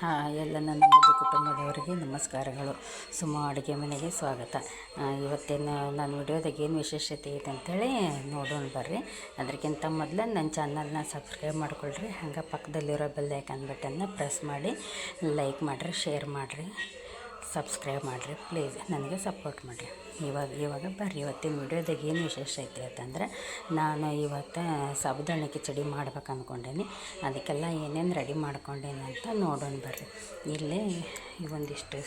ಹಾಂ, ಎಲ್ಲ ನನ್ನ ಮುದ್ದು ಕುಟುಂಬದವರಿಗೆ ನಮಸ್ಕಾರಗಳು. ಸುಮ ಅಡುಗೆ ಮನೆಗೆ ಸ್ವಾಗತ. ಇವತ್ತೇನು ನನ್ನ ವಿಡಿಯೋದಾಗ ಏನು ವಿಶೇಷತೆ ಐತೆ ಅಂತೇಳಿ ನೋಡೋಣ ಬರ್ರಿ. ಅದಕ್ಕಿಂತ ಮೊದಲು ನನ್ನ ಚಾನಲ್ನ ಸಬ್ಸ್ಕ್ರೈಬ್ ಮಾಡ್ಕೊಳ್ರಿ. ಹಂಗೆ ಪಕ್ಕದಲ್ಲಿರೋ ಬೆಲ್ ಐಕನ್ ಬಟನ್ನ ಪ್ರೆಸ್ ಮಾಡಿ ಲೈಕ್ ಮಾಡಿರಿ ಶೇರ್ ಮಾಡಿರಿ. ಸಬ್ಸ್ಕ್ರೈಬ್ ಮಾಡಿರಿ ಪ್ಲೀಸ್ ನನಗೆ ಸಪೋರ್ಟ್ ಮಾಡಿರಿ. ಇವಾಗ ಇವಾಗ ಬರ್ರಿ, ಇವತ್ತಿನ ವಿಡಿಯೋದಾಗ ಏನು ವಿಶೇಷ ಐತೆ ಅಂತಂದರೆ, ನಾನು ಇವತ್ತು ಸಾಬುದಾಣಿ ಕಿಚಡಿ ಮಾಡ್ಬೇಕು ಅಂದ್ಕೊಂಡೇನಿ ಅದಕ್ಕೆಲ್ಲ ಏನೇನು ರೆಡಿ ಮಾಡ್ಕೊಂಡೇನಿ ಅಂತ ನೋಡೋಣ ಬರ್ರಿ. ಇಲ್ಲೇ ಈ ಒಂದಿಷ್ಟು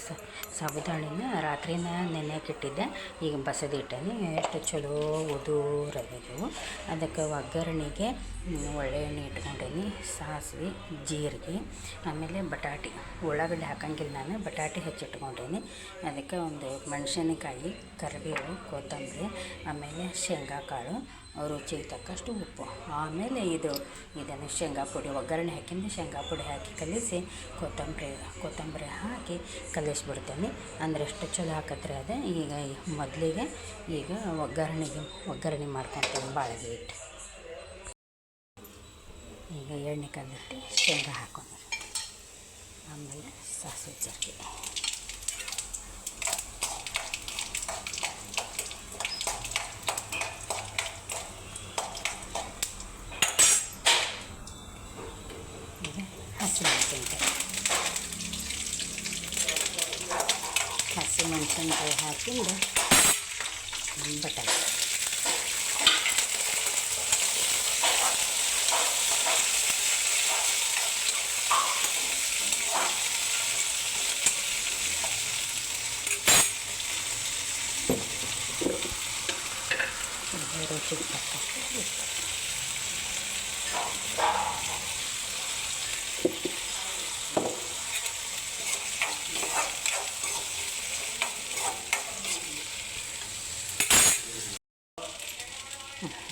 ಸಾಬುದಾಣಿನ ರಾತ್ರಿನ ನೆನೆಯಕ್ಕಿಟ್ಟಿದ್ದೆ ಈಗ ಬಸದಿಟ್ಟೆ ಎಷ್ಟು ಚಲೋ ಉದುರಾಗಿದ್ದವು ಅದಕ್ಕೆ ಒಗ್ಗರಣೆಗೆ ಒಳ್ಳೆ ಎಣ್ಣೆ ಇಟ್ಕೊಂಡೇನಿ. ಸಾಸಿವೆ, ಜೀರಿಗೆ, ಆಮೇಲೆ ಬಟಾಟಿ. ಉಳ್ಳಾಗಡ್ಡೆ ಹಾಕಂಗಿಲ್ಲ ನಾನು. ಬಟಾಟಿ ಹೆಚ್ಚಿಟ್ಕೊಂಡೇನಿ. ಅದಕ್ಕೆ ಒಂದು ಮೆಣಸಿನಕಾಯಿ ಕರಿಬೇವು ಕೊತ್ತಂಬರಿ, ಆಮೇಲೆ ಶೇಂಗಾ ಕಾಳು, ರುಚಿಗೆ ತಕ್ಕಷ್ಟು ಉಪ್ಪು. ಆಮೇಲೆ ಇದು, ಇದನ್ನು ಶೇಂಗಾ ಪುಡಿ, ಒಗ್ಗರಣೆ ಹಾಕಿಂದು ಶೇಂಗಾ ಪುಡಿ ಹಾಕಿ ಕಲಿಸಿ ಕೊತ್ತಂಬರಿ ಕೊತ್ತಂಬರಿ ಹಾಕಿ ಕಲಿಸ್ಬಿಡ್ತೇನೆ. ಅಂದರೆ ಎಷ್ಟು ಚಲೋ ಹಾಕತ್ರಿ ಅದೇ. ಈಗ ಮೊದಲಿಗೆ ಈಗ ಒಗ್ಗರಣೆಗೆ, ಒಗ್ಗರಣೆ ಮಾಡ್ಕೊತೀನಿ ಭಾಳ ಇಟ್ಟು. ಈಗ ಎಣ್ಣೆ ಕಲ್ಲಿಟ್ಟು ಶೇಂಗಾ ಹಾಕೊಂಡು ಆಮೇಲೆ ಸಾಸಿವೆ ಜೀರಿಗೆ ಈಗ ಹಸಿಮೆಣಸಿನ್ಕಾಯಿ ಹಸಿಮೆಣಸಿನ್ಕಾಯಿ ಹಾಕಿಂದ ಬಟಾಣಿ ಇದು ರುಚಿಗೆ ತಕ್ಕಷ್ಟು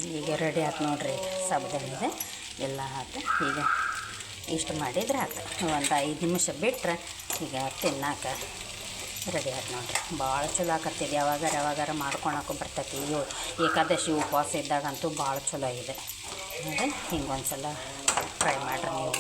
ಈಗ ರೆಡಿ ಆಯ್ತು ನೋಡ್ರಿ ಸಾಬುದಾನಿದೆ ಎಲ್ಲ ಹಾಕಿ ಈಗ ಇಷ್ಟು ಮಾಡಿದ್ರೆ ಆಯ್ತು ಒಂದು ಐದು ನಿಮಿಷ ಬಿಟ್ಟರೆ ಈಗ ತಿನ್ನಾಕ ರೆಡಿ ಆಯ್ತು ನೋಡ್ರಿ. ಭಾಳ ಚಲೋ ಆಕತ್ತಿದೆ ಯಾವಾಗಾರ ಯಾವಾಗಾರ ಮಾಡ್ಕೊಳಕ್ಕೂ ಬರ್ತೈತಿ. ಇವು ಏಕಾದಶಿ ಉಪವಾಸ ಇದ್ದಾಗಂತೂ ಭಾಳ ಚಲೋ ಇದೆ. ಹಿಂಗೆ ಒಂದು ಸಲ ಟ್ರೈ ಮಾಡಿರಿ ನೀವು.